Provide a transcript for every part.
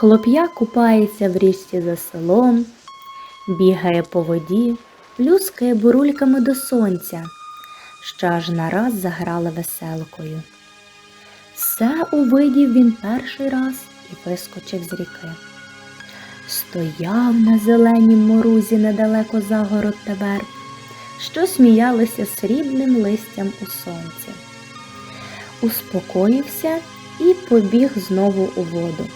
Хлоп'я купається в річці за селом, бігає по воді, плюскає бурульками до сонця, що аж нараз заграла веселкою. Все увидів він перший раз і вискочив з ріки. Стояв на зеленім морузі недалеко загород та верб, що сміялися срібним листям у сонці. Успокоївся і побіг знову у воду.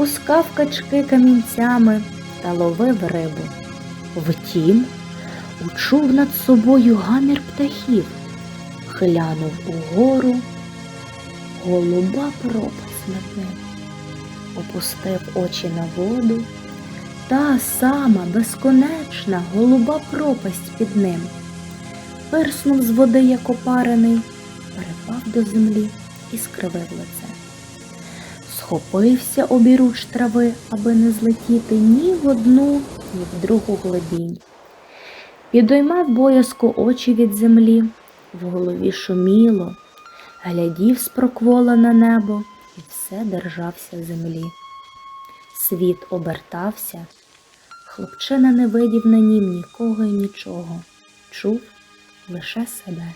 Пускав качки камінцями та ловив рибу. Втім, учув над собою гамір птахів, глянув угору, голуба пропасть над ним, опустив очі на воду, та сама безконечна голуба пропасть під ним. Пирснув з води, як опарений, перепав до землі і скривив лице. Схопився обіруч трави, аби не злетіти ні в одну, ні в другу глибінь. Підоймав боязко очі від землі, в голові шуміло, глядів спроквола на небо і все держався землі. Світ обертався, хлопчина не видів на нім нікого й нічого, чув лише себе.